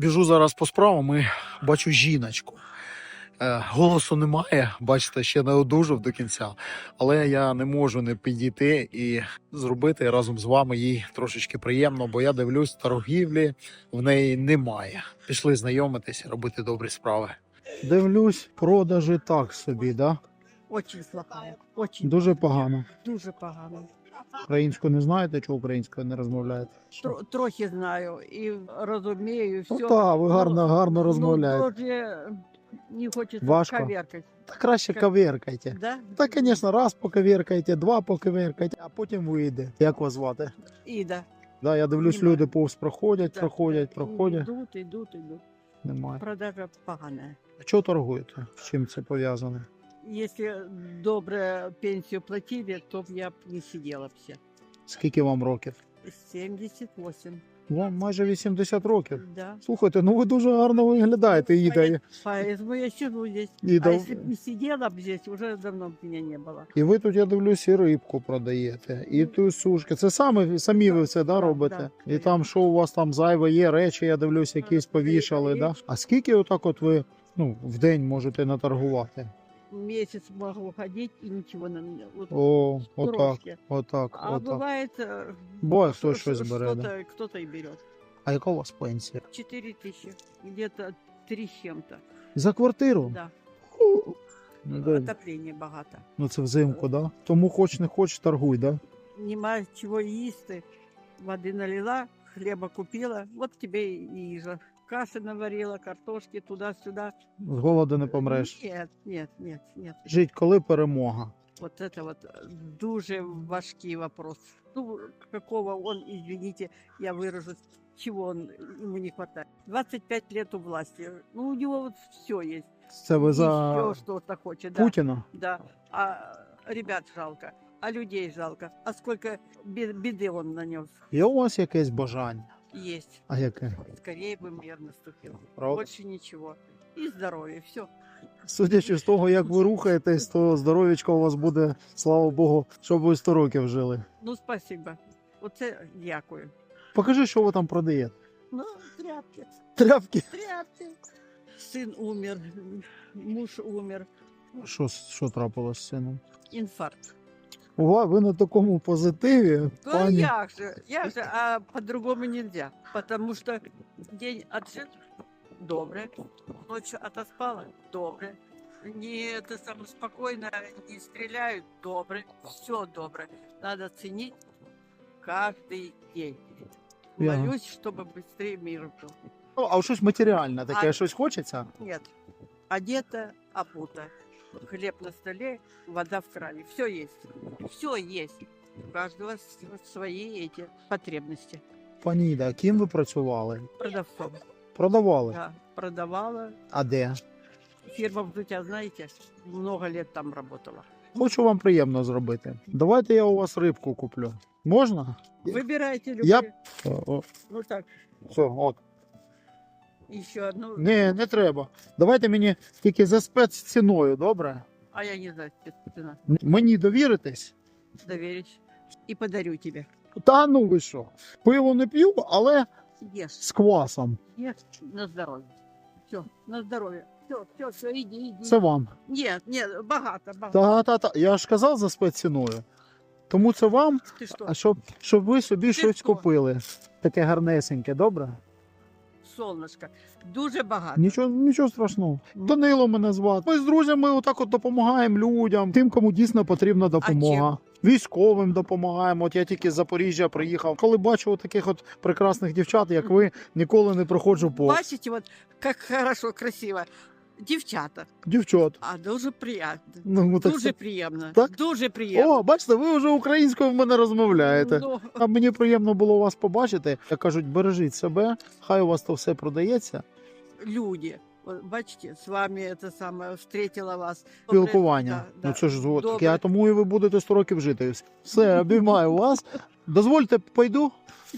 Біжу зараз по справам і бачу жіночку. Е, Голосу немає, бачите, ще не одужав до кінця, але я не можу не підійти і зробити разом з вами їй трошечки приємно, бо я дивлюсь, торгівлі в неї немає. Пішли знайомитися, робити добрі справи. Дивлюсь, продажі так собі, да? Очень. Очень. Дуже погано. Дуже погано. Українську не знаєте, чого українською не розмовляєте? Тро- трохи знаю і розумію, все. Ну так, ви гарно, гарно розмовляєте. Ну, тоже не хочеться Важко. коверкать. Та краще Как- каверкайте. Да? Та, звісно, раз поковіркайте, два поковіркайте, а потім вийде. Як вас звати? Іда. Да, я дивлюсь, Немає. люди повз проходять, Да. проходять, проходять. Йдуть, йдуть, йдуть. Немає. Продажа погана. А чого торгуєте? З чим це пов'язане? Если добре пенсію платили, то б я б не сидела б все. Скільки вам років? 78. Вам майже 80 років. Да. Слухайте, ну ви дуже гарно виглядаєте, Іда. І- Поэтому я сижу здесь. Іда. А если б не сидела б здесь, уже давно б меня не было. І ви тут, я дивлюсь, і рибку продаєте, і ту сушки. Це саме самі ви все да, робите? да. І там, що у вас там зайве є, речі, я дивлюсь, якісь повішали. Да? А скільки отак от ви ну, в день можете наторгувати? Месяц могу ходить и ничего на меня. Вот О, отак, трошки. отак, А отак. бывает, э, Буває, что- хтось щось что- бере. Да? Кто-то, кто-то и берет. А яка у вас пенсія? 4 тысячи, где-то 3 с чем-то. За квартиру? Да. Ну, да. Отопление богато. ну це взимку, да? Тому хоч не хоч, торгуй, да? Нема чего їсти. Воды налила, хлеба купила, вот тебе и їжа. Каши наварила, картошки туда-сюда. З голоду не помреш. Нет, нет, нет, нет. Жить коли перемога. Вот это вот э, дуже важкий вопрос. Ну, какого он, извините, я выражусь, чего он, ему не хватает. 25 лет у власти. Ну, у него вот все есть. Це ви за Еще что-то хочет, да. Путіна? Да. А ребят жалко, а людей жалко. А сколько бе- беды он нанес. Є у вас якесь бажання? Есть. А яке? Скорее бы мир наступил. Правда? Больше ничего. И здоровье, все. Судячи з того, як ви рухаєтесь, то здоров'ячко у вас буде, слава Богу, щоб ви 100 років жили. Ну, спасибо. Оце дякую. Покажи, що ви там продаєте. Ну, тряпки. Тряпки. Тряпки. Сын умер, муж умер, Що, що трапилось з сином? инфаркт. Ува, ви на такому позитиві, Ну, пані. як же, як же, а по-другому нельзя. Потому что день отжит – добре, ночь отоспала – добре. Не это самое спокойно, не стреляют – добре, все добре. Надо ценить каждый день. Я- Молюсь, чтобы быстрее мир был. Ну, а щось матеріальне таке, А- щось хочеться? Нет, одета, обута. Хлеб на столе, вода в кране. Все есть. Все есть. У каждого с- свои эти потребности. Пані Іда, ким ви працювали? Продавцом. Продавали. Да, продавала. А де? Фирма Вдутя, знаете, много лет там работала. Хочу вам приємно зробити. Давайте я у вас рибку куплю. Можна? Выбирайте любые. Я- О, о, Ну так, все, от. Еще одну. Не, не треба. Давайте мені тільки за спецціною, добре? А я не знаю, спеццена. М- Мені довіритесь? Доверюсь. И подарю тебе. Та ну ви що? Пиво не п'ю, але Ешь, з квасом. ешь на здоровье. Все, на здоровье. Все, все, все, иди, иди. Це вам. Нет, нет, богато, богато. Та, та, та. Я ж казав за спецціною. Тому це вам, что? а щоб, щоб ви собі щось що? купили. Таке гарнесеньке, добре? Солнышко. Дуже багато. Нічого, нічого страшного. Данило мене звати. Ми з друзями отак от допомагаємо людям, тим, кому дійсно потрібна допомога. Військовим допомагаємо. От я тільки з Запоріжжя приїхав. Коли бачу таких от прекрасних дівчат, як ви, ніколи не проходжу по Бачите, от як хорошо, красиво. Дівчата. Дівчат. А дуже приємно. Ну, так Дуже це- приємно. Так? Дуже приємно. О, бачите, ви вже українською в мене розмовляєте. Ну, А мені приємно було вас побачити. Як кажуть, бережіть себе, хай у вас то все продається. люди. Бачите, з вами це саме встретила вас. Спілкування. Да, ну да. це ж Добре. я тому і ви будете 100 років жити. Все, обіймаю вас. Дозвольте, пойду.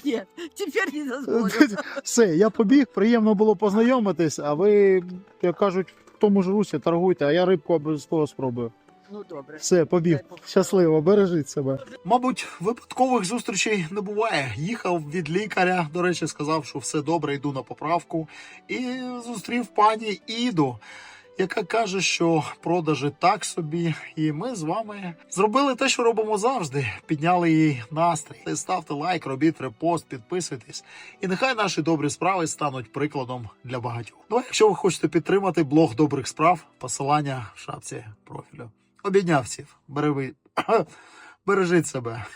Ні, тепер не дозволю. Все, я побіг, приємно було познайомитись, а ви, як кажуть, в тому ж русі торгуйте, а я рибку обов'язково спробую. Ну добре. Все, побіг. Щасливо, бережіть себе. Мабуть, випадкових зустрічей не буває. Їхав від лікаря, до речі, сказав, що все добре, йду на поправку. І зустрів пані Іду, яка каже, що продажі так собі. І ми з вами зробили те, що робимо завжди. Підняли їй настрій. Ставте лайк, робіть репост, підписуйтесь. І нехай наші добрі справи стануть прикладом для багатьох. Ну а якщо ви хочете підтримати блог добрих справ, посилання в шапці профілю. Обідняв всіх. Береви... Бережіть себе.